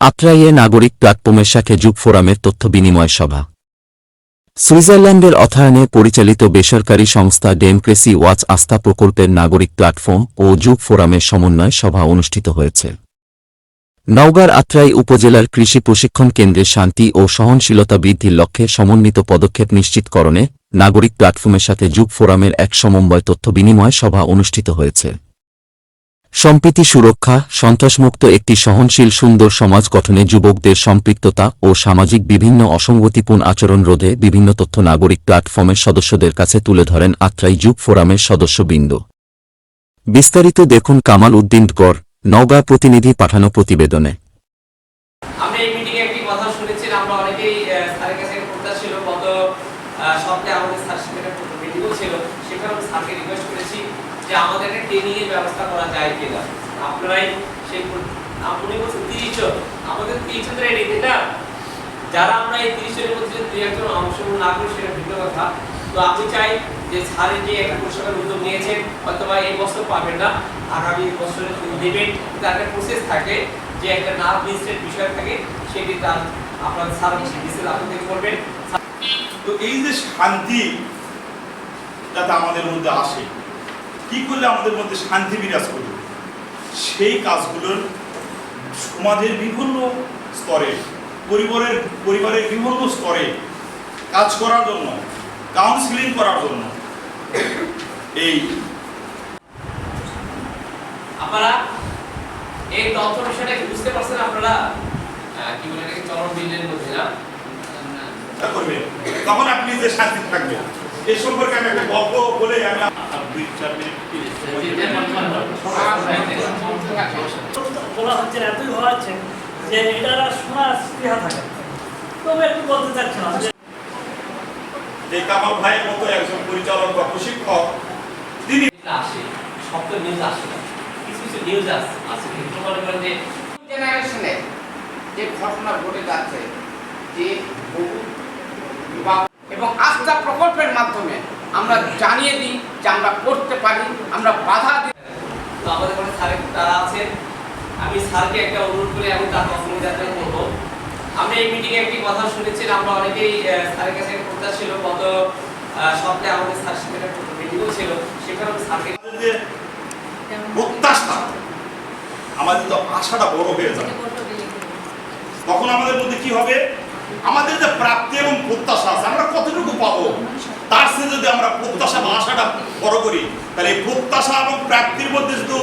আত্রাইয়ে নাগরিক প্ল্যাটফর্মের সাথে যুগ ফোরামের তথ্য বিনিময় সভা। সুইজারল্যান্ডের অর্থায়নে পরিচালিত বেসরকারি সংস্থা ডেমক্রেসি ওয়াচ আস্থা প্রকল্পের নাগরিক প্ল্যাটফর্ম ও যুগ ফোরামের সমন্বয় সভা অনুষ্ঠিত হয়েছে। নওগাঁর আত্রাই উপজেলার কৃষি প্রশিক্ষণ কেন্দ্রে শান্তি ও সহনশীলতা বৃদ্ধির লক্ষ্যে সমন্বিত পদক্ষেপ নিশ্চিতকরণে নাগরিক প্ল্যাটফর্মের সাথে যুগ ফোরামের এক সমন্বয় তথ্য বিনিময় সভা অনুষ্ঠিত হয়েছে। সম্প্রীতি সুরক্ষা, সন্ত্রাসমুক্ত একটি সহনশীল সুন্দর সমাজ গঠনে যুবকদের সম্পৃক্ততা ও সামাজিক বিভিন্ন অসঙ্গতিপূর্ণ আচরণ রোধে বিভিন্ন তথ্য নাগরিক প্ল্যাটফর্মের সদস্যদের কাছে তুলে ধরেন আত্রাই যুগ ফোরামের সদস্যবৃন্দ। বিস্তারিত দেখুন কামাল উদ্দিন গড়, নওগাঁ প্রতিনিধি পাঠানো প্রতিবেদনে। আমরা এই মিটিং এ একটি কথা শুনেছি, আমরা অনেকেই স্যারের কাছে ছিল, গত সপ্তাহে আমাদের স্যারের সাথে একটা মিটিংও ছিল। সেখানে আমি স্যারকে রিকোয়েস্ট করেছি যে আমাদের একটা ট্রেনিং এর ব্যবস্থা করা যায় কিনা। আপনারাই সেই আপনি বলছেন তিরিশ জন। আমাদের তিরিশ জন রেডি না যারা আমরা এই তিরিশ জনের মধ্যে যদি দুই একজন অংশগ্রহণ না করি, সেটা ভিন্ন কথা। তো আমি চাই যে স্যারের যে একটা পুরস্কার উদ্যোগ নিয়েছেন অথবা এই বছর পাবেন না। আগামী বছরে দেবেন তার একটা প্রসেস থাকে, যে একটা নাম লিস্টের বিষয় থাকে, সেটি তার আপনার স্যার ডিসেল আপনি করবেন তো এই যে শান্তি যাতে আমাদের মধ্যে আসে, কি করলে আমাদের মধ্যে শান্তি বিরাজ করবে? সেই কাজগুলোর সমাজের বিভিন্ন স্তরে, পরিবারের পরিবারের বিভিন্ন স্তরে কাজ করার জন্য কাউন্সিলিং করার জন্য এই আপনারা এই তথ্য বিষয়টা বুঝতে পারছেন, আপনারা কি বলে চরম বিলের মধ্যে না? তা করবে। তখন আপনি যে শান্তি থাকবেন। এই সম্পর্কে আমি একটা গল্প বলে আমি দুই চার মিনিট বলা হচ্ছে এতই হওয়াচ্ছে যে এটারা শোনার স্পৃহা থাকে। তবে একটু বলতে চাচ্ছিলাম যে যে কামাল ভাইয়ের মতো একজন পরিচালক বা প্রশিক্ষক তিনি আসে সব নিউজ আসে কিছু কিছু নিউজ আসে আছে কিন্তু মনে করেন যে জেনারেশনে যে ঘটনা ঘটে যাচ্ছে যে আস্থা প্রকল্পের মাধ্যমে আমরা জানিয়ে দিই যে আমরা করতে পারি আমরা বাধা দিই। তো আমাদের কোনো স্যার তারা আছেন আমি স্যারকে একটা অনুরোধ করে আমি করব আমরা এই মিটিংয়ে একটি কথা শুনেছি আমরা অনেকেই স্যারের কাছে ছিল গত সপ্তাহে আমাদের সাথে একটা মিটিংও ছিল সেখানে স্যারকে প্রত্যাশা আমাদের তো আশাটা বড় হয়ে যাবে তখন আমাদের মধ্যে কি হবে? আমাদের যে প্রাপ্তি এবং প্রত্যাশা আছে, আমরা কতটুকু পাবো? তার সাথে যদি আমরা প্রত্যাশা বা আশাটা বড় করি, তাহলে এই প্রত্যাশা এবং প্রাপ্তির মধ্যে যদি